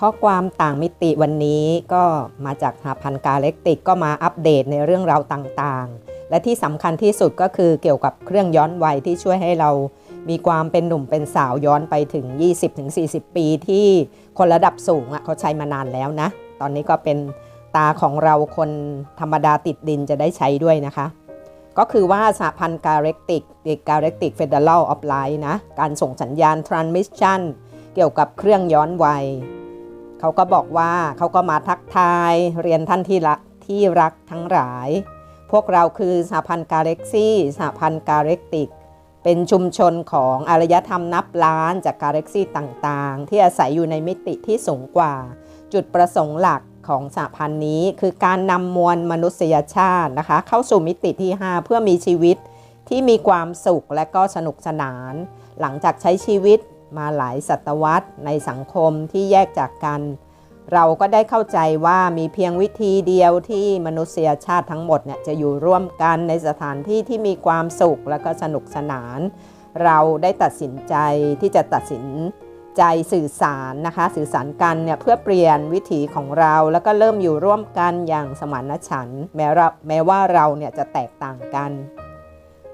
ข้อความต่างมิติวันนี้ก็มาจากหาพันกาเล็กติกก็มาอัปเดตในเรื่องราวต่างๆ และที่สำคัญที่สุดก็คือเกี่ยวกับเครื่องย้อนวัยที่ช่วยให้เรามีความเป็นหนุ่มเป็นสาวย้อนไปถึง 20-40 ปีที่คนระดับสูงอะเขาใช้มานานแล้วนะ ตอนนี้ก็เป็นตาของเราคนธรรมดาติดดินจะได้ใช้ด้วยนะคะ ก็คือว่าสหพันธ์การเล็กติกการเล็กติกเฟเดอรัลออฟไลน์นะ การส่งสัญญาณ transmission เกี่ยวกับเครื่องย้อนวัย เขาก็บอกว่าเขาก็มาทักทาย เรียนท่านที่ละที่รักทั้งหลาย พวกเราคือสหพันธ์กาเล็กซี่สหพันธ์กาเล็กติก เป็นชุมชนของอารยธรรมนับล้านจากกาแล็กซี่ต่างๆ ที่อาศัยอยู่ในมิติที่สูงกว่า จุดประสงค์หลักของสหพันธ์นี้คือการนำมวลมนุษยชาตินะคะ เข้าสู่มิติที่ 5 เพื่อมีชีวิตที่มีความสุขและก็สนุกสนาน หลังจากใช้ชีวิตมาหลายศตวรรษในสังคมที่แยกจากกัน เราก็ได้เข้าใจว่ามีเพียงวิธีเดียวที่มนุษยชาติทั้งหมดเนี่ยจะอยู่ร่วมกันในสถานที่ที่มีความสุขและก็สนุกสนาน เราได้ตัดสินใจที่จะตัดสินใจสื่อสารนะคะ สื่อสารกันเนี่ยเพื่อเปลี่ยนวิถีของเราแล้วก็เริ่มอยู่ร่วมกันอย่างสมานฉันท์แม้แม้ว่าเราเนี่ยจะแตกต่างกัน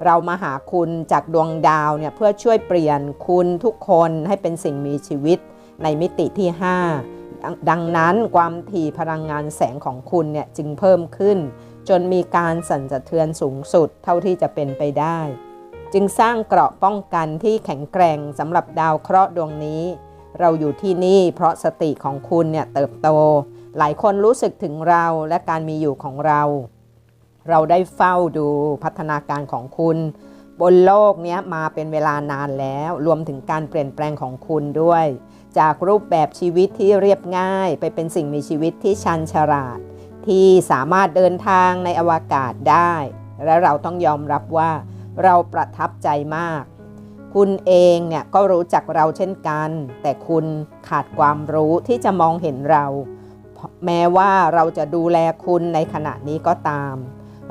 เรามาหาคุณจากดวงดาวเนี่ยเพื่อช่วยเปลี่ยนคุณทุกคนให้เป็นสิ่งมีชีวิตในมิติที่ 5 ดังนั้นความถี่พลังงานแสงของคุณเนี่ยจึงเพิ่มขึ้น จนมีการสั่นสะเทือนสูงสุดเท่าที่จะเป็นไปได้ จึงสร้างเกราะป้องกันที่แข็งแกร่งสำหรับดาวเคราะห์ดวงนี้ เราอยู่ที่นี่เพราะสติของคุณเนี่ยเติบโต หลายคนรู้สึกถึงเราและการมีอยู่ของเรา เราได้เฝ้าดูพัฒนาการของคุณ บนโลกนี้มาเป็นเวลานานแล้ว รวมถึงการเปลี่ยนแปลงของคุณด้วย จากรูปแบบชีวิตที่เรียบง่าย ไปเป็นสิ่งมีชีวิตที่ชันฉลาด ที่สามารถเดินทางในอวกาศได้ และเราต้องยอมรับว่า เราประทับใจมาก คุณเองเนี่ยก็รู้จักเราเช่นกัน แต่คุณขาดความรู้ที่จะมองเห็นเรา แม้ว่าเราจะดูแลคุณในขณะนี้ก็ตาม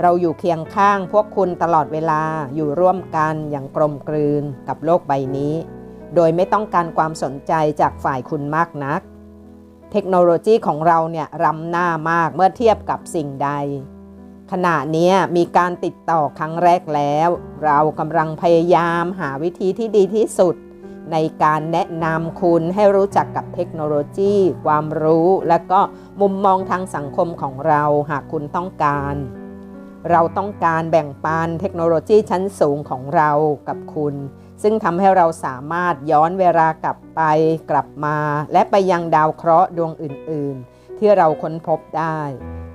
เราอยู่เคียงข้างพวกคุณตลอดเวลาอยู่ร่วมกันอย่างกลมกลืนกับโลกใบนี้ โดยไม่ต้องการความสนใจจากฝ่ายคุณมากนัก เทคโนโลยีของเราเนี่ยรำหน้ามากเมื่อเทียบกับสิ่งใด ขณะนี้มีการติดต่อครั้งแรกแล้ว เรากำลังพยายามหาวิธีที่ดีที่สุด ในการแนะนำคุณให้รู้จักกับเทคโนโลยี ความรู้ และก็มุมมองทางสังคมของเราหากคุณต้องการเราต้องการแบ่งปันเทคโนโลยีชั้นสูงของเรากับคุณ ซึ่งทำให้เราสามารถย้อนเวลากลับไปกลับมา และไปยังดาวเคราะห์ดวงอื่น ๆ ที่เราค้นพบได้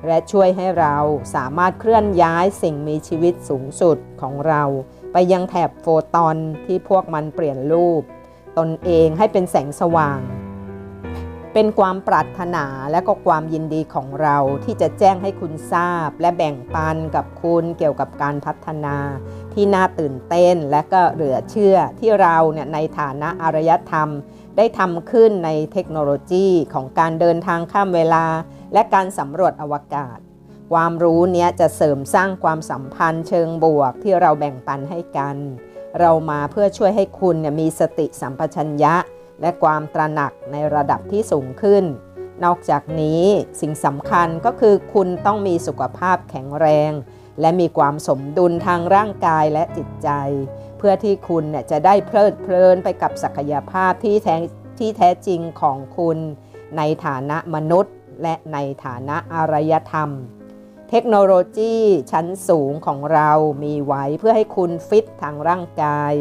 และช่วยให้เราสามารถเคลื่อนย้ายสิ่งมีชีวิตสูงสุดของเรา ไปยังแถบโฟตอนที่พวกมันเปลี่ยนรูป ตนเองให้เป็นแสงสว่าง เป็นความปรารถนาและก็ความยินดีของเราที่จะแจ้งให้คุณทราบ และแบ่งปันกับคุณเกี่ยวกับการพัฒนา ที่น่าตื่นเต้นและก็เหลือเชื่อที่เราเนี่ยในฐานะอารยธรรม ได้ทำขึ้นในเทคโนโลยีของการเดินทางข้ามเวลา และการสำรวจอวกาศ ความรู้เนี้ยจะเสริมสร้างความสัมพันธ์เชิงบวกที่เราแบ่งปันให้กัน เรามาเพื่อช่วยให้คุณเนี่ยมีสติสัมปชัญญะ และความตระหนักในระดับที่สูงขึ้น นอกจากนี้สิ่งสำคัญก็คือคุณต้องมีสุขภาพแข็งแรง และมีความสมดุลทางร่างกายและจิตใจ เพื่อที่คุณเนี่ยจะได้เพลิดเพลินไปกับศักยภาพที่แท้ที่แท้จริงของคุณ ในฐานะมนุษย์ และในฐานะอารยธรรม เทคโนโลยีชั้นสูงของเรามีไว้เพื่อให้คุณฟิตทางร่างกาย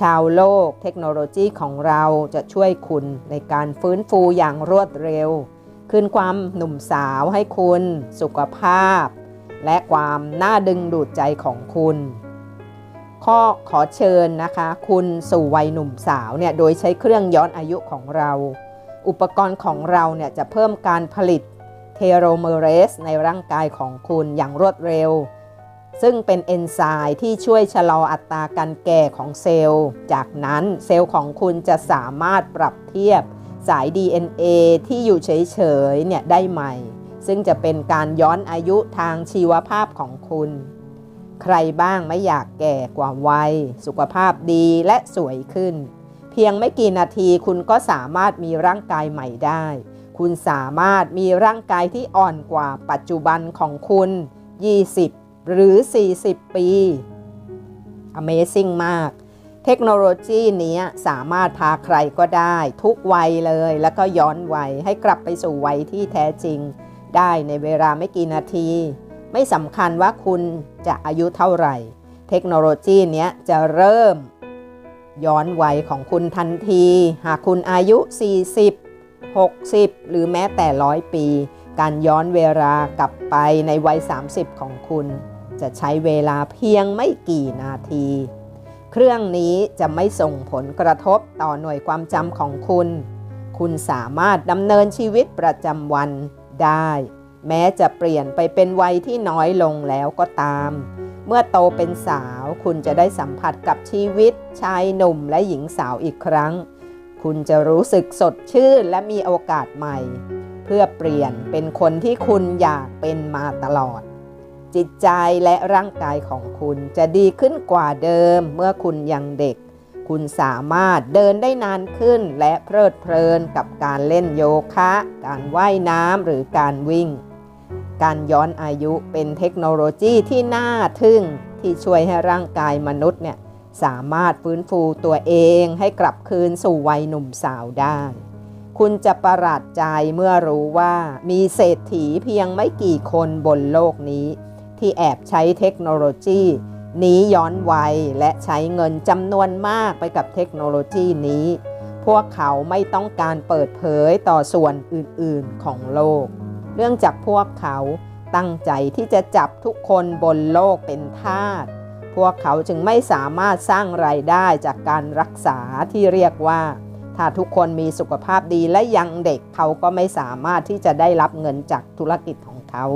ชาวโลกเทคโนโลยีของเราจะช่วยคุณในการฟื้นฟูอย่างรวดเร็ว คืนความหนุ่มสาวให้คุณ สุขภาพ และความน่าดึงดูดใจของคุณ ข้อขอเชิญนะคะ คุณสู่วัยหนุ่มสาวเนี่ยโดยใช้เครื่องย้อนอายุของเรา อุปกรณ์ของเราเนี่ยจะเพิ่มการผลิตเทโรเมเรสในร่างกายของคุณอย่างรวดเร็ว ซึ่งเป็นเอนไซม์ที่ช่วยชะลออัตราการแก่ของเซลล์ จากนั้นเซลล์ของคุณจะสามารถปรับเทียบสาย DNA ที่อยู่เฉยๆเนี่ยได้ใหม่ ซึ่งจะเป็นการย้อนอายุทางชีวภาพของคุณ ใครบ้างไม่อยากแก่กว่าวัย สุขภาพดีและสวยขึ้น เพียงไม่กี่นาทีคุณก็สามารถมีร่างกายใหม่ได้ คุณสามารถมีร่างกายที่อ่อนกว่าปัจจุบันของคุณ 20 หรือ 40 ปี Amazing มากเทคโนโลยีนี้สามารถพาใครก็ได้ ทุกวัยเลย แล้วก็ย้อนวัยให้กลับไปสู่วัยที่แท้จริง ได้ในเวลาไม่กี่นาที ไม่สำคัญว่าคุณจะอายุเท่าไหร่ เทคโนโลยีเนี้ยจะเริ่ม ย้อนวัยของคุณทันที หากคุณอายุ 40 60 หรือแม้แต่ร้อยปี การย้อนเวลากลับไปในวัย 30 ของคุณ จะใช้เวลาเพียงไม่กี่นาที เครื่องนี้จะไม่ส่งผลกระทบต่อหน่วยความจำของคุณ คุณสามารถดำเนินชีวิตประจำวัน ได้ แม้จะเปลี่ยนไปเป็นวัยที่น้อยลงแล้วก็ตาม เมื่อโตเป็นสาวคุณจะได้สัมผัสกับชีวิต ชายหนุ่มและหญิงสาวอีกครั้ง คุณจะรู้สึกสดชื่นและมีโอกาสใหม่ เพื่อเปลี่ยนเป็นคนที่คุณอยากเป็นมาตลอด จิตใจและร่างกายของคุณจะดีขึ้นกว่าเดิมเมื่อคุณยังเด็ก คุณสามารถเดินได้นานขึ้นและเพลิดเพลินกับการเล่นโยคะ การว่ายน้ำหรือการวิ่ง การย้อนอายุเป็นเทคโนโลยีที่น่าทึ่งที่ช่วยให้ร่างกายมนุษย์เนี่ยสามารถฟื้นฟูตัวเองให้กลับคืนสู่วัยหนุ่มสาวได้ คุณจะประหลาดใจเมื่อรู้ว่ามีเศรษฐีเพียงไม่กี่คนบนโลกนี้ ที่แอบใช้เทคโนโลยี นี้ย้อนวัยและใช้เงินจำนวนมากไปกับเทคโนโลยีนี้ พวกเขาไม่ต้องการเปิดเผยต่อส่วนอื่นๆของโลกเนื่องจากพวกเขาตั้งใจที่จะจับทุกคนบนโลกเป็นทาส พวกเขาจึงไม่สามารถสร้างไรายได้จากการรักษาที่เรียกว่า ถ้าทุกคนมีสุขภาพดีและยังเด็กเขาก็ไม่สามารถที่จะได้รับเงินจากธุรกิจของเขา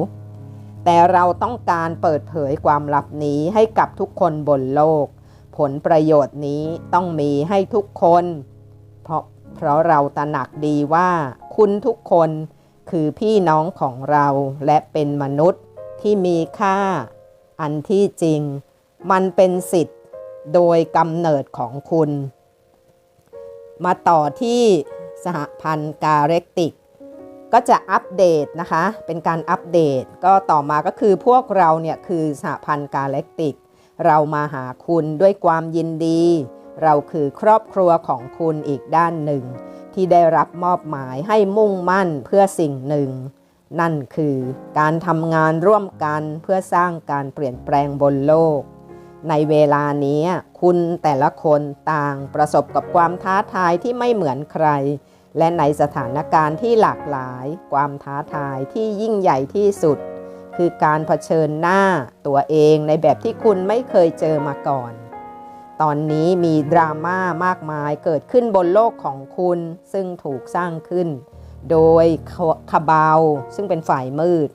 แต่เราต้องการเปิดเผยความลับนี้ให้กับทุกคนบนโลก ผลประโยชน์นี้ต้องมีให้ทุกคน เพราะเพราะเราตระหนักดีว่าคุณทุกคนคือพี่น้องของเราและเป็นมนุษย์ที่มีค่า อันที่จริง มันเป็นสิทธิ์โดยกำเนิดของคุณ มาต่อที่สหพันธ์กาเรกติก ก็จะอัปเดตนะคะ เป็นการอัปเดต ก็ต่อมาก็คือพวกเราเนี่ยคือสหพันธ์กาเรกติก เรามาหาคุณด้วยความยินดี เราคือครอบครัวของคุณอีกด้านหนึ่ง ที่ได้รับมอบหมายให้มุ่งมั่นเพื่อสิ่งหนึ่ง นั่นคือการทำงานร่วมกันเพื่อสร้างการเปลี่ยนแปลงบนโลก ในเวลานี้คุณแต่ละคนต่างประสบกับความท้าทายที่ไม่เหมือนใคร และในสถานการณ์ที่หลากหลาย ความท้าทายที่ยิ่งใหญ่ที่สุด คือการเผชิญหน้าตัวเองในแบบที่คุณไม่เคยเจอมาก่อน ตอนนี้มีดราม่ามากมายเกิดขึ้นบนโลกของคุณ ซึ่งถูกสร้างขึ้น โดยคาบาวซึ่งเป็นฝ่ายมืด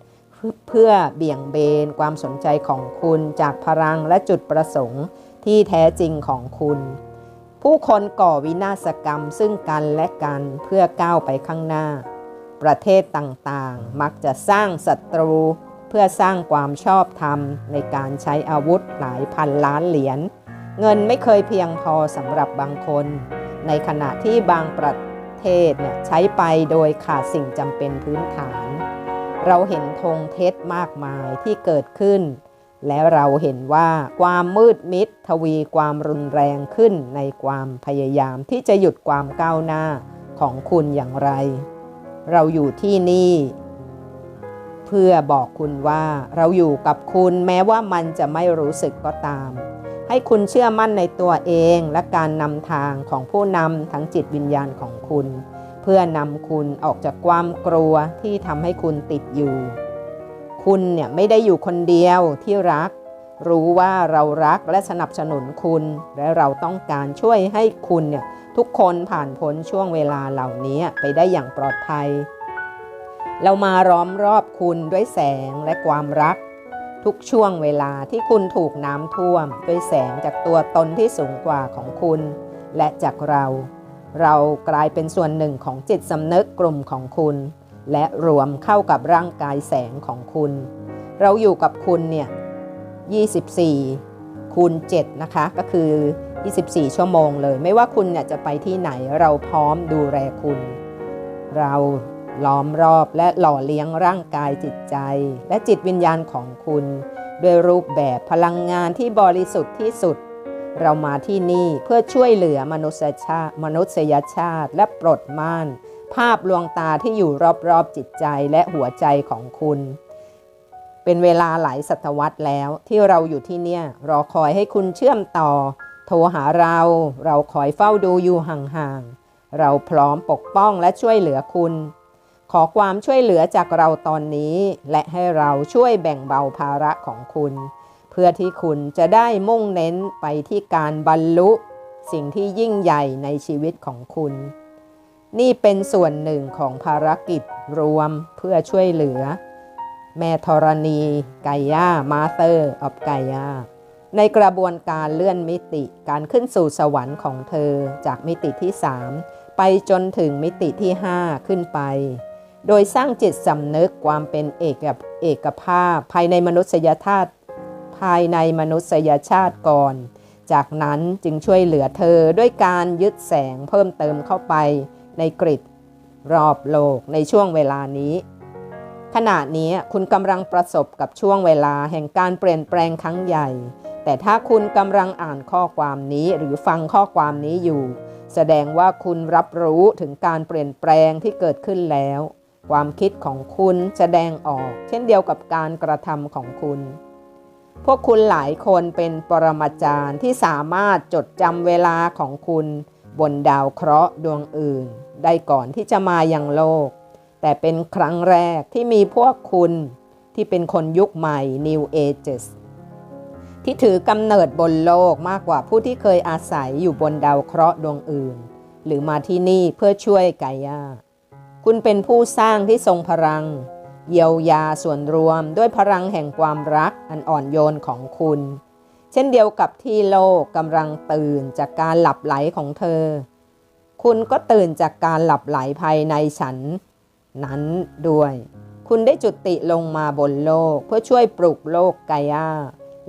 เพื่อเบี่ยงเบนความสนใจของคุณจากพลังและจุดประสงค์ที่แท้จริงของคุณ ผู้คนก่อวินาศกรรมซึ่งกันและกันเพื่อก้าวไปข้างหน้า ประเทศต่างๆ มักจะสร้างศัตรูเพื่อสร้างความชอบธรรมในการใช้อาวุธหลายพันล้านเหรียญ เงินไม่เคยเพียงพอสำหรับบางคน ในขณะที่บางประเทศเนี่ยใช้ไปโดยขาดสิ่งจำเป็นพื้นฐาน เราเห็นธงเท็จมากมายที่เกิดขึ้น และเราเห็นว่าความมืดมิดทวีความรุนแรงขึ้นในความพยายามที่จะหยุดความก้าวหน้าของคุณอย่างไร เราอยู่ที่นี่ เพื่อบอกคุณว่าเราอยู่กับคุณแม้ว่ามันจะไม่รู้สึกก็ตาม ให้คุณเชื่อมั่นในตัวเองและการนำทางของผู้นำทั้งจิตวิญญาณของคุณ เพื่อนำคุณออกจากความกลัวที่ทำให้คุณติดอยู่ คุณเนี่ยไม่ได้อยู่คนเดียวที่รัก รู้ว่าเรารักและสนับสนุนคุณ และเราต้องการช่วยให้คุณเนี่ยทุกคนผ่านพ้นช่วงเวลาเหล่านี้ไปได้อย่างปลอดภัย เรามาล้อมรอบคุณด้วยแสงและความรัก ทุกช่วงเวลาที่คุณถูกน้ำท่วม ด้วยแสงจากตัวตนที่สูงกว่าของคุณ และจากเรา เรากลายเป็นส่วนหนึ่งของจิตสำนึกกลุ่มของคุณ และรวมเข้ากับร่างกายแสงของคุณ เราอยู่กับคุณเนี่ย 24 คูณ 7 นะคะ ก็คือ 24 ชั่วโมงเลย ไม่ว่าคุณเนี่ยจะไปที่ไหนเราพร้อมดูแลคุณ เราล้อมรอบและหล่อเลี้ยงร่างกายจิตใจ และจิตวิญญาณของคุณ ด้วยรูปแบบพลังงานที่บริสุทธิ์ที่สุด เรามาที่นี่เพื่อช่วยเหลือมนุษยชาติมนุษยชาติและปลดม่าน ภาพลวงตาที่อยู่รอบๆจิตใจและหัวใจของคุณ เป็นเวลาหลายศตวรรษแล้วที่เราอยู่ที่เนี่ยรอคอยให้คุณเชื่อมต่อ โทรหาเรา เราคอยเฝ้าดูอยู่ห่างๆ เราพร้อมปกป้องและช่วยเหลือคุณ ขอความช่วยเหลือจากเราตอนนี้ และให้เราช่วยแบ่งเบาภาระของคุณ เพื่อที่คุณจะได้มุ่งเน้นไปที่การบรรลุ สิ่งที่ยิ่งใหญ่ในชีวิตของคุณ นี่เป็นส่วนหนึ่งของภารกิจรวมเพื่อช่วยเหลือ แม่ธรณีไกย่ามาเตอร์ออฟไกย่าในกระบวนการเลื่อนมิติการขึ้นสู่สวรรค์ของเธอจากมิติที่ 3 ไปจนถึงมิติที่ 5 ขึ้นไป โดยสร้างจิตสำนึกความเป็นเอกเอกภาพ ภายในมนุษยชาติภายในมนุษยชาติก่อน จากนั้นจึงช่วยเหลือเธอด้วยการยึดแสงเพิ่มเติมเข้าไป ในกริดรอบโลกในช่วงเวลานี้ ขณะนี้คุณกำลังประสบกับช่วงเวลาแห่งการเปลี่ยนแปลงครั้งใหญ่ แต่ถ้าคุณกำลังอ่านข้อความนี้หรือฟังข้อความนี้อยู่ แสดงว่าคุณรับรู้ถึงการเปลี่ยนแปลงที่เกิดขึ้นแล้ว ความคิดของคุณแสดงออก เช่นเดียวกับการกระทำของคุณพวกคุณหลายคนเป็นปรมาจารย์ที่สามารถจดจำเวลาของคุณ บนดาวเคราะห์ดวงอื่น ได้ก่อนที่จะมายังโลก แต่เป็นครั้งแรกที่มีพวกคุณที่เป็นคนยุคใหม่ New Ages ที่ถือกำเนิดบนโลกมากกว่าผู้ที่เคยอาศัยอยู่บนดาวเคราะห์ดวงอื่น หรือมาที่นี่เพื่อช่วยกายาคุณเป็นผู้สร้างที่ทรงพลัง เยียวยาส่วนรวมด้วยพลังแห่งความรักอันอ่อนโยนของคุณ เช่นเดียวกับที่โลกกำลังตื่นจากการหลับไหลของเธอ คุณก็ตื่นจากการหลับไหลภายในฉัน นั้นด้วย คุณได้จุติลงมาบนโลกเพื่อช่วยปลุกโลกไกายา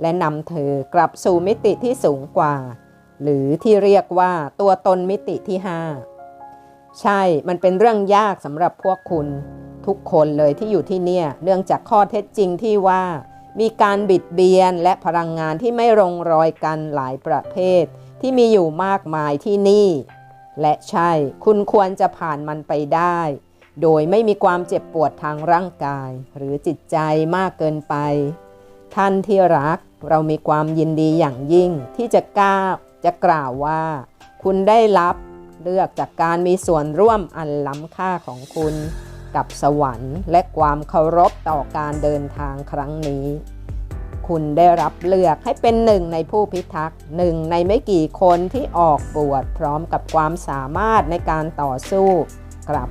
และนำเธอกลับสู่มิติที่สูงกว่า หรือที่เรียกว่าตัวตนมิติที่ 5 ใช่ มันเป็นเรื่องยากสำหรับพวกคุณ ทุกคนเลยที่อยู่ที่เนี่ย เนื่องจากข้อเท็จจริงที่ว่า มีการบิดเบียนและพลังงานที่ไม่ลงรอยกันหลายประเภท ที่มีอยู่มากมายที่นี่ และใช่ คุณควรจะผ่านมันไปได้ โดยไม่มีความเจ็บปวดทางร่างกาย หรือจิตใจมากเกินไป ท่านที่รักเรามีความยินดีอย่างยิ่งที่จะกล้าจะกล่าวว่า คุณได้รับเลือกจากการมีส่วนร่วมอันล้ำค่าของคุณ กับสวรรค์และความเคารพต่อการเดินทางครั้งนี้ คุณได้รับเลือกให้เป็นหนึ่งในผู้พิทักษ์หนึ่งในไม่กี่คนที่ออกบวชพร้อมกับความสามารถในการต่อสู้กลับ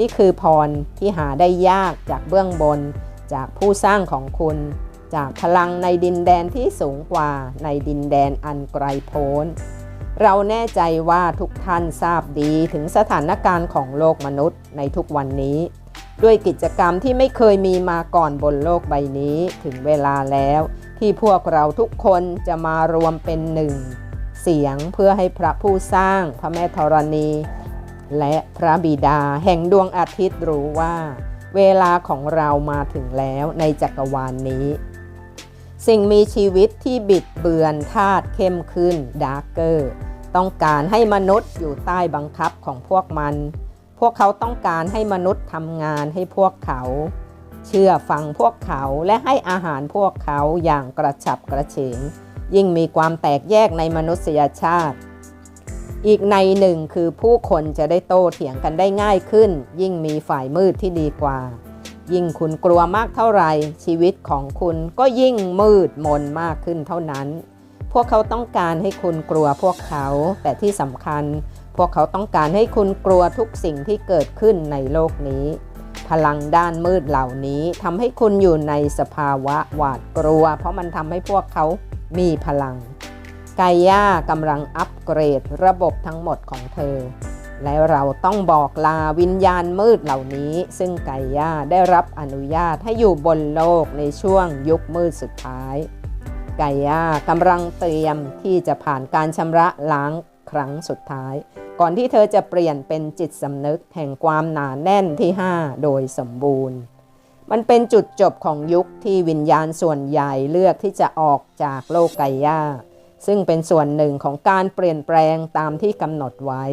นี่คือพรที่หาได้ยากจากเบื้องบน จากผู้สร้างของคุณ จากพลังในดินแดนที่สูงกว่าในดินแดนอันไกลโพ้น เราแน่ใจว่าทุกท่านทราบดีถึงสถานการณ์ของโลกมนุษย์ในทุกวันนี้ ด้วยกิจกรรมที่ไม่เคยมีมาก่อนบนโลกใบนี้ถึงเวลาแล้ว ที่พวกเราทุกคนจะมารวมเป็นหนึ่ง เสียงเพื่อให้พระผู้สร้างพระแม่ธรณี และพระบิดาแห่งดวงอาทิตย์รู้ว่า เวลาของเรามาถึงแล้วในจักรวาลนนี้สิ่งมีชีวิตที่บิดเบือนธาตุเข้มขึ้นดาร์เกอร์ ต้องการให้มนุษย์อยู่ใต้บังคับของพวกมัน พวกเขาต้องการให้มนุษย์ทำงานให้พวกเขา เชื่อฟังพวกเขาและให้อาหารพวกเขาอย่างกระฉับกระเฉง ยิ่งมีความแตกแยกในมนุษยชาติ อีกในหนึ่งคือผู้คนจะได้โต้เถียงกันได้ง่ายขึ้น ยิ่งมีฝ่ายมืดที่ดีกว่า ยิ่งคุณกลัวมากเท่าไหร่ชีวิตของคุณก็ยิ่งมืดมนมากขึ้นเท่านั้น พวกเขาต้องการให้คุณกลัวพวกเขา แต่ที่สำคัญ พวกเขาต้องการให้คุณกลัวทุกสิ่งที่เกิดขึ้นในโลกนี้ พลังด้านมืดเหล่านี้ทำให้คุณอยู่ในสภาวะหวาดกลัว เพราะมันทำให้พวกเขามีพลัง ไกย่ากำลังอัปเกรดระบบทั้งหมดของเธอ และเราต้องบอกลาวิญญาณมืดเหล่านี้ ซึ่งไกย่าได้รับอนุญาตให้อยู่บนโลกในช่วงยุคมืดสุดท้าย ไกย่ากำลังเตรียมที่จะผ่านการชำระล้างครั้งสุดท้าย ก่อนที่เธอจะเปลี่ยนเป็นจิตสำนึกแห่งความหนาแน่นที่ 5 โดยสมบูรณ์ มันเป็นจุดจบของยุคที่วิญญาณส่วนใหญ่เลือกที่จะออกจากโลกไกายาซึ่งเป็นส่วนหนึ่งของการเปลี่ยนแปลงตามที่กำหนดไว้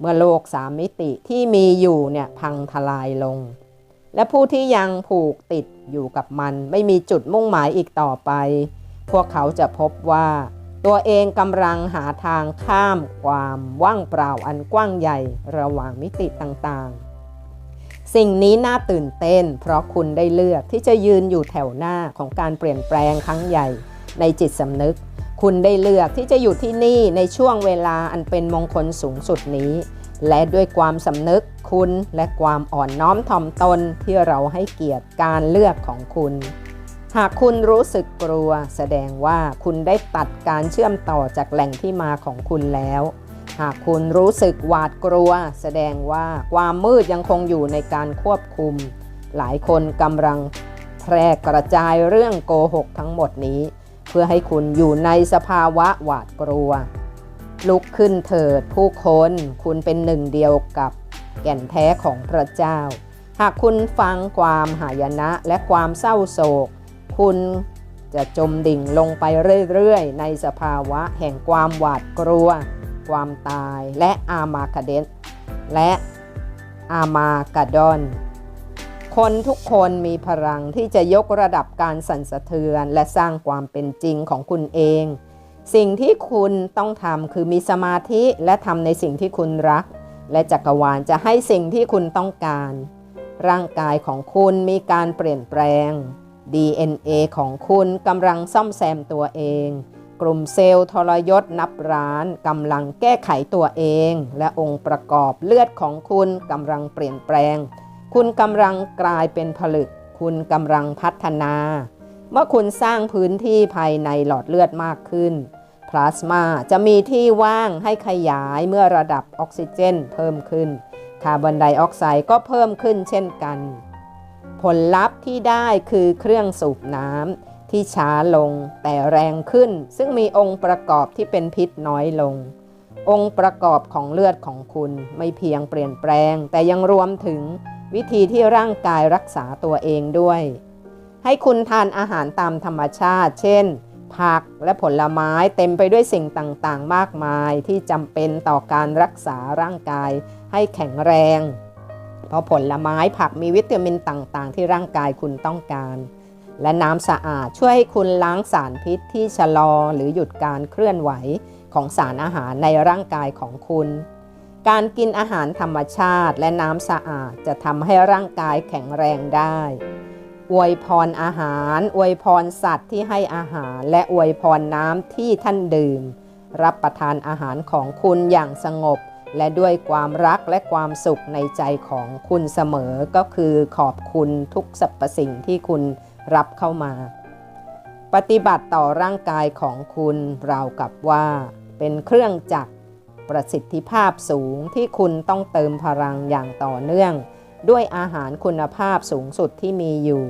เมื่อโลกสามมิติที่มีอยู่เนี่ยพังทลายลง และผู้ที่ยังผูกติดอยู่กับมันไม่มีจุดมุ่งหมายอีกต่อไป พวกเขาจะพบว่า ตัวเองกำลังหาทางข้ามความว่างเปล่าอันกว้างใหญ่ระหว่างมิติต่างๆ สิ่งนี้น่าตื่นเต้น เพราะคุณได้เลือกที่จะยืนอยู่แถวหน้าของการเปลี่ยนแปลงครั้งใหญ่ ในจิตสำนึก คุณได้เลือกที่จะอยู่ที่นี่ในช่วงเวลาอันเป็นมงคลสูงสุดนี้ และด้วยความสำนึกคุณและความอ่อนน้อมถ่อมตนที่เราให้เกียรติการเลือกของคุณ หากคุณรู้สึกกลัว แสดงว่าคุณได้ตัดการเชื่อมต่อจากแหล่งที่มาของคุณแล้ว หากคุณรู้สึกหวาดกลัว แสดงว่าความมืดยังคงอยู่ในการควบคุม หลายคนกำลังแพร่กระจายเรื่องโกหกทั้งหมดนี้ เพื่อให้คุณอยู่ในสภาวะหวาดกลัว ลุกขึ้นเถิดผู้คนคุณเป็นหนึ่งเดียวกับแก่นแท้ของพระเจ้า หากคุณฟังความหายนะและความเศร้าโศก คุณจะจมดิ่งลงไปเรื่อยๆ ในสภาวะแห่งความหวาดกลัว ความตายและอามาคาเดนและอามากาดอน คนทุกคนมีพลังที่จะยกระดับการสั่นสะเทือนและสร้างความเป็นจริงของคุณเอง สิ่งที่คุณต้องทำคือมีสมาธิและทำในสิ่งที่คุณรัก และจักรวาลจะให้สิ่งที่คุณต้องการ ร่างกายของคุณมีการเปลี่ยนแปลง DNA ของคุณกำลังซ่อมแซมตัวเอง กลุ่มเซลล์ทรยศนับร้านกำลังแก้ไขตัวเอง และองค์ประกอบเลือดของคุณกำลังเปลี่ยนแปลง คุณกำลังกลายเป็นผลึก คุณกำลังพัฒนา เมื่อคุณสร้างพื้นที่ภายในหลอดเลือดมากขึ้น พลาสมาจะมีที่ว่างให้ขยายเมื่อระดับออกซิเจนเพิ่มขึ้น คาร์บอนไดออกไซด์ก็เพิ่มขึ้นเช่นกัน ผลลัพธ์ที่ได้คือเครื่องสูบน้ำที่ช้าลงแต่แรงขึ้น ซึ่งมีองค์ประกอบที่เป็นพิษน้อยลง องค์ประกอบของเลือดของคุณไม่เพียงเปลี่ยนแปลง แต่ยังรวมถึงวิธีที่ร่างกายรักษาตัวเองด้วย ให้คุณทานอาหารตามธรรมชาติ เช่น ผักและผลไม้เต็มไปด้วยสิ่งต่างๆ มากมายที่จำเป็นต่อการรักษาร่างกายให้แข็งแรง เพราะผลไม้ผักมีวิตามินต่างๆ ที่ร่างกายคุณต้องการ และน้ำสะอาดช่วยให้คุณล้างสารพิษที่ชะลอหรือหยุดการเคลื่อนไหวของสารอาหารในร่างกายของคุณ การกินอาหารธรรมชาติและน้ำสะอาดจะทำให้ร่างกายแข็งแรงได้อวยพรอาหาร อวยพรสัตว์ที่ให้อาหาร และอวยพรน้ำที่ท่านดื่ม รับประทานอาหารของคุณอย่างสงบ และด้วยความรักและความสุขในใจของคุณเสมอก็คือขอบคุณทุกสรรพสิ่งที่คุณรับเข้ามา ปฏิบัติต่อร่างกายของคุณราวกับว่าเป็นเครื่องจักรประสิทธิภาพสูงที่คุณต้องเติมพลังอย่างต่อเนื่อง ด้วยอาหารคุณภาพสูงสุดที่มีอยู่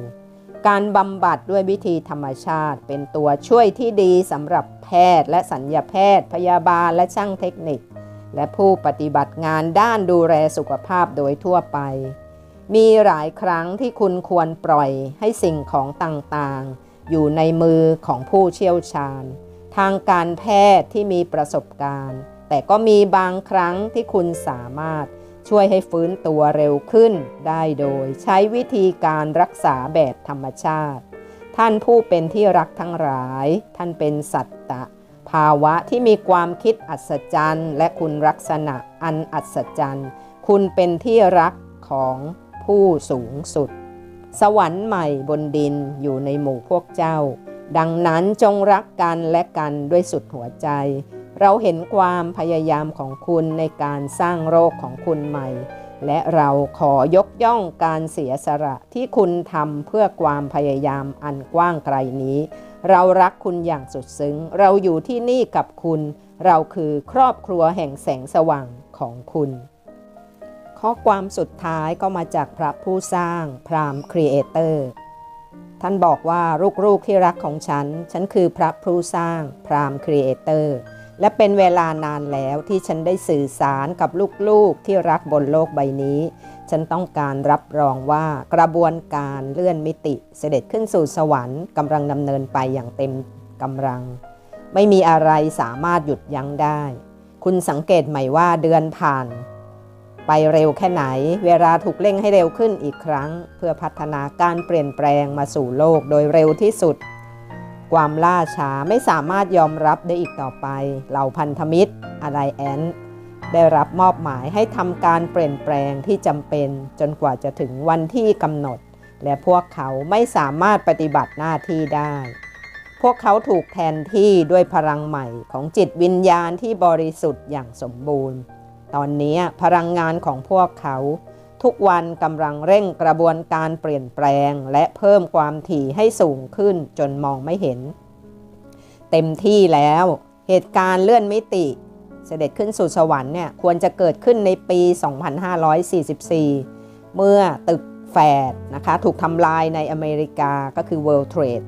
การบำบัดด้วยวิธีธรรมชาติ เป็นตัวช่วยที่ดีสำหรับแพทย์และสัญญาแพทย์ พยาบาลและช่างเทคนิค และผู้ปฏิบัติงานด้านดูแลสุขภาพโดยทั่วไป มีหลายครั้งที่คุณควรปล่อยให้สิ่งของต่างๆ อยู่ในมือของผู้เชี่ยวชาญ ทางการแพทย์ที่มีประสบการณ์ แต่ก็มีบางครั้งที่คุณสามารถช่วยให้ฟื้นตัวเร็วขึ้น ได้โดยใช้วิธีการรักษาแบบธรรมชาติ ท่านผู้เป็นที่รักทั้งหลาย ท่านเป็นสัตตะาวะที่มีความคิดอัศจรรย์ และคุณลักษณะอันอัศจรรย์ คุณเป็นที่รักของผู้สูงสุด สวรรค์ใหม่บนดินอยู่ในหมู่พวกเจ้า ดังนั้นจงรักกันและกันด้วยสุดหัวใจ เราเห็นความพยายามของคุณในการสร้างโรคของคุณใหม่ และเราขอยกย่องการเสียสละที่คุณทำเพื่อความพยายามอันกว้างไกลนี้ เรารักคุณอย่างสุดซึ้ง เราอยู่ที่นี่กับคุณ เราคือครอบครัวแห่งแสงสว่างของคุณ ข้อความสุดท้ายก็มาจากพระผู้สร้างพรามครีเอเตอร์ท่านบอกว่าลูกๆที่รักของฉัน ฉันคือพระผู้สร้างพรามครีเอเตอร์ และเป็นเวลานานแล้วที่ฉันได้สื่อสารกับลูกๆที่รักบนโลกใบนี้ ฉันต้องการรับรองว่ากระบวนการเลื่อนมิติเสด็จขึ้นสู่สวรรค์กำลังดำเนินไปอย่างเต็มกำลัง ไม่มีอะไรสามารถหยุดยั้งได้ คุณสังเกตไหมว่าเดือนผ่าน ไปเร็วแค่ไหน เวลาถูกเร่งให้เร็วขึ้นอีกครั้ง เพื่อพัฒนาการเปลี่ยนแปลงมาสู่โลกโดยเร็วที่สุด ความล่าช้าไม่สามารถยอมรับได้อีกต่อไป เหล่าพันธมิตรอะไรแอนได้รับมอบหมายให้ทำการเปลี่ยนแปลงที่จำเป็นจนกว่าจะถึงวันที่กำหนด และพวกเขาไม่สามารถปฏิบัติหน้าที่ได้ พวกเขาถูกแทนที่ด้วยพลังใหม่ของจิตวิญญาณที่บริสุทธิ์อย่างสมบูรณ์ ตอนนี้พลังงานของพวกเขา ทุกวันกำลังเร่งกระบวนการเปลี่ยนแปลง และเพิ่มความถี่ให้สูงขึ้นจนมองไม่เห็น เต็มที่แล้วเหตุการณ์เลื่อนมิติ เสด็จขึ้นสู่สวรรค์เนี่ยควรจะเกิดขึ้นในปี 2544 เมื่อตึกแฟดนะคะถูกทำลายในอเมริกาก็คือ World Trade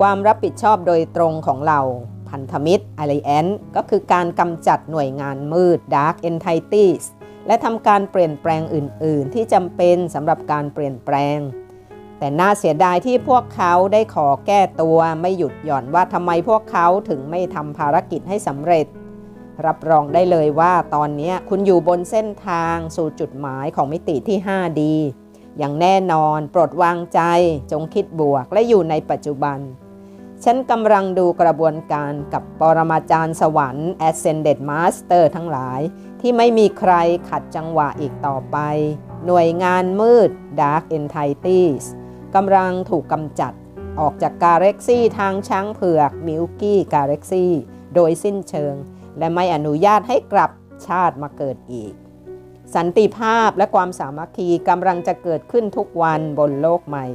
ความรับผิดชอบโดยตรงของเราพันธมิตร Alliance ก็คือการกำจัดหน่วยงานมืด Dark Entities และทำการเปลี่ยนแปลงอื่น ๆ ที่จำเป็นสำหรับการเปลี่ยนแปลง แต่น่าเสียดายที่พวกเขาได้ขอแก้ตัวไม่หยุดหย่อนว่าทำไมพวกเขาถึงไม่ทำภารกิจให้สำเร็จ รับรองได้เลยว่าตอนนี้คุณอยู่บนเส้นทางสู่จุดหมายของมิติที่ 5D อย่างแน่นอนโปรดวางใจ จงคิดบวกและอยู่ในปัจจุบัน ฉันกำลังดูกระบวนการกับปรมาจารย์สวรรค์ Ascended Master ทั้งหลาย ที่ไม่มีใครขัดจังหวะอีกต่อไป หน่วยงานมืด Dark Entities กำลังถูกกำจัดออกจากกาแล็กซี่ทางช้างเผือกมิลกี้กาแล็กซี่โดยสิ้นเชิง และไม่อนุญาตให้กลับชาติมาเกิดอีก สันติภาพและความสามัคคีกำลังจะเกิดขึ้นทุกวันบนโลกใหม่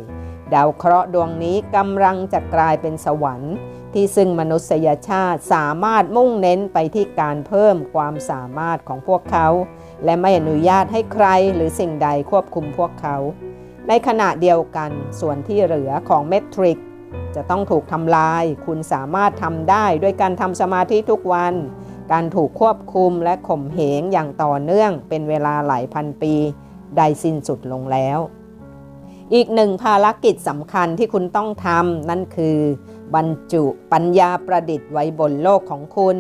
ดาวเคราะห์ดวงนี้กำลังจะกลายเป็นสวรรค์ ที่ซึ่งมนุษยชาติสามารถมุ่งเน้นไปที่การเพิ่มความสามารถของพวกเขา และไม่อนุญาตให้ใครหรือสิ่งใดควบคุมพวกเขา ในขณะเดียวกันส่วนที่เหลือของเมทริกจะต้องถูกทำลาย คุณสามารถทำได้ด้วยการทำสมาธิทุกวัน การถูกควบคุมและข่มเหงอย่างต่อเนื่องเป็นเวลาหลายพันปี ได้สิ้นสุดลงแล้ว อีกหนึ่งภารกิจสำคัญที่คุณต้องทำนั่นคือบรรจุปัญญาประดิษฐ์ไว้บนโลกของคุณ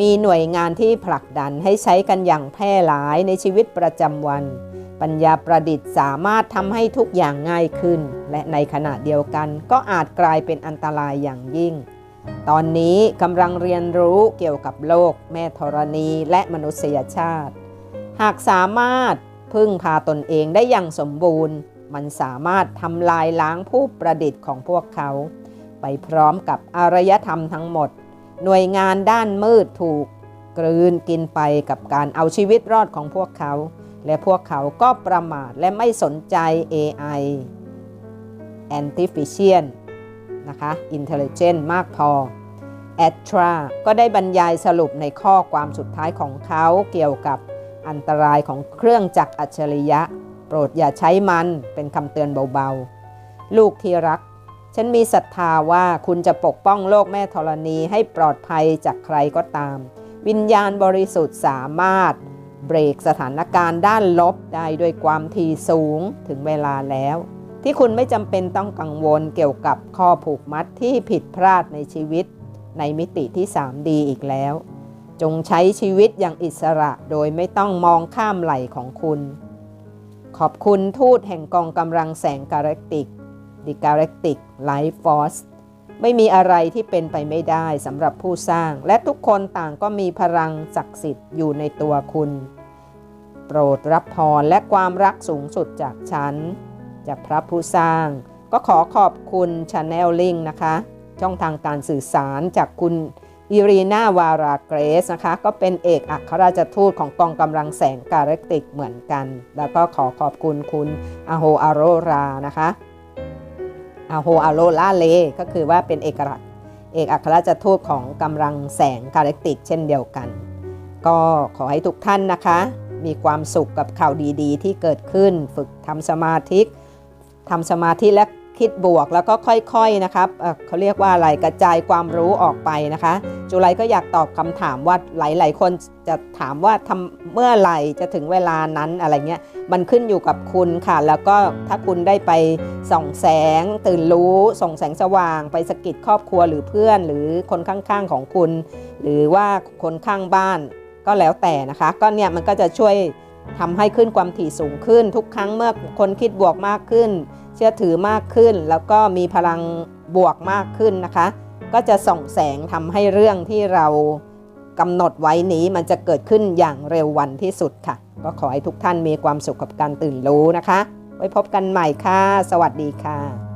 มีหน่วยงานที่ผลักดันให้ใช้กันอย่างแพร่หลายในชีวิตประจำวัน ปัญญาประดิษฐ์สามารถทำให้ทุกอย่างง่ายขึ้น และในขณะเดียวกันก็อาจกลายเป็นอันตรายอย่างยิ่ง ตอนนี้กำลังเรียนรู้เกี่ยวกับโลก แม่ธรณี และมนุษยชาติ หากสามารถพึ่งพาตนเองได้อย่างสมบูรณ์ มันสามารถทำลายล้างผู้ประดิษฐ์ของพวกเขา ไปพร้อมกับอารยธรรมทั้งหมด หน่วยงานด้านมืดถูก กลืนกินไปกับการเอาชีวิตรอดของพวกเขา และพวกเขาก็ประมาทและไม่สนใจ AI Artificial นะคะ Intelligent มากพอ a t r a ก็ได้บรรยายสรุปในข้อความสุดท้ายของเขาเกี่ยวกับอันตรายของเครื่องจักรอัจฉริยะ ปรดอย่าใช้มันเป็นคำเตือนเบาๆ ลูกที่รัก ฉันมีศรัทธาว่าคุณจะปกป้องโลกแม่ธรณีให้ปลอดภัยจากใครก็ตาม วิญญาณบริสุทธิ์สามารถ เบรกสถานการณ์ด้านลบได้ด้วยความทีสูงถึงเวลาแล้ว ที่คุณไม่จำเป็นต้องกังวลเกี่ยวกับข้อผูกมัดที่ผิดพลาดในชีวิต ในมิติที่ 3D อีกแล้ว จงใช้ชีวิตอย่างอิสระโดยไม่ต้องมองข้ามไหล่ของคุณ ขอบคุณทูตแห่งกองกำลังแสงกาแล็กติก The Galactic Life Force ไม่มีอะไรที่เป็นไปไม่ได้สำหรับผู้สร้าง และทุกคนต่างก็มีพลังศักดิ์สิทธิ์อยู่ในตัวคุณ โปรดรับพรและความรักสูงสุดจากฉัน จากพระผู้สร้าง ก็ขอขอบคุณ Channel Link นะคะ ช่องทางการสื่อสารจากคุณ อิรีนาวาราเกรสนะคะ ก็เป็นเอกอัครราชทูตของกองกำลังแสงกาแล็กติกเหมือนกัน แล้วก็ขอขอบคุณคุณอาโฮอาโรรานะคะอาโฮอาโรลาเลก็คือว่าเป็นเอกอัครเอกอัครราชทูตของกำลังแสงกาแล็กติกเช่นเดียวกัน ก็ขอให้ทุกท่านนะคะ มีความสุขกับข่าวดีๆ ที่เกิดขึ้น ฝึกทำสมาธิทำสมาธิและ คิดบวกแล้วก็ค่อยๆนะครับเเขาเรียกว่าอะไรกระจายความรู้ออกไปนะคะ จุไลก็อยากตอบคำถามว่าหลายๆ คนจะถามว่าทำเมื่อไหร่จะถึงเวลานั้นอะไรเงี้ยมันขึ้นอยู่กับคุณค่ะ แล้วก็ถ้าคุณได้ไปส่องแสง ตื่นรู้ส่องแสงสว่าง ไปสะกิดครอบครัวหรือเพื่อน หรือคนข้างๆของคุณ หรือว่าคนข้างบ้านก็แล้วแต่นะคะ ก็เนี่ยมันก็จะช่วยทำให้ขึ้นความถี่สูงขึ้น ทุกครั้งเมื่อคนคิดบวกมากขึ้น ชื่อถือมากขึ้น แล้วก็มีพลังบวกมากขึ้นนะคะ ก็จะส่องแสงทำให้เรื่องที่เรากำหนดไว้นี้มันจะเกิดขึ้นอย่างเร็ววันที่สุดค่ะ ก็ขอให้ทุกท่านมีความสุขกับการตื่นรู้นะคะ ไว้พบกันใหม่ค่ะ สวัสดีค่ะ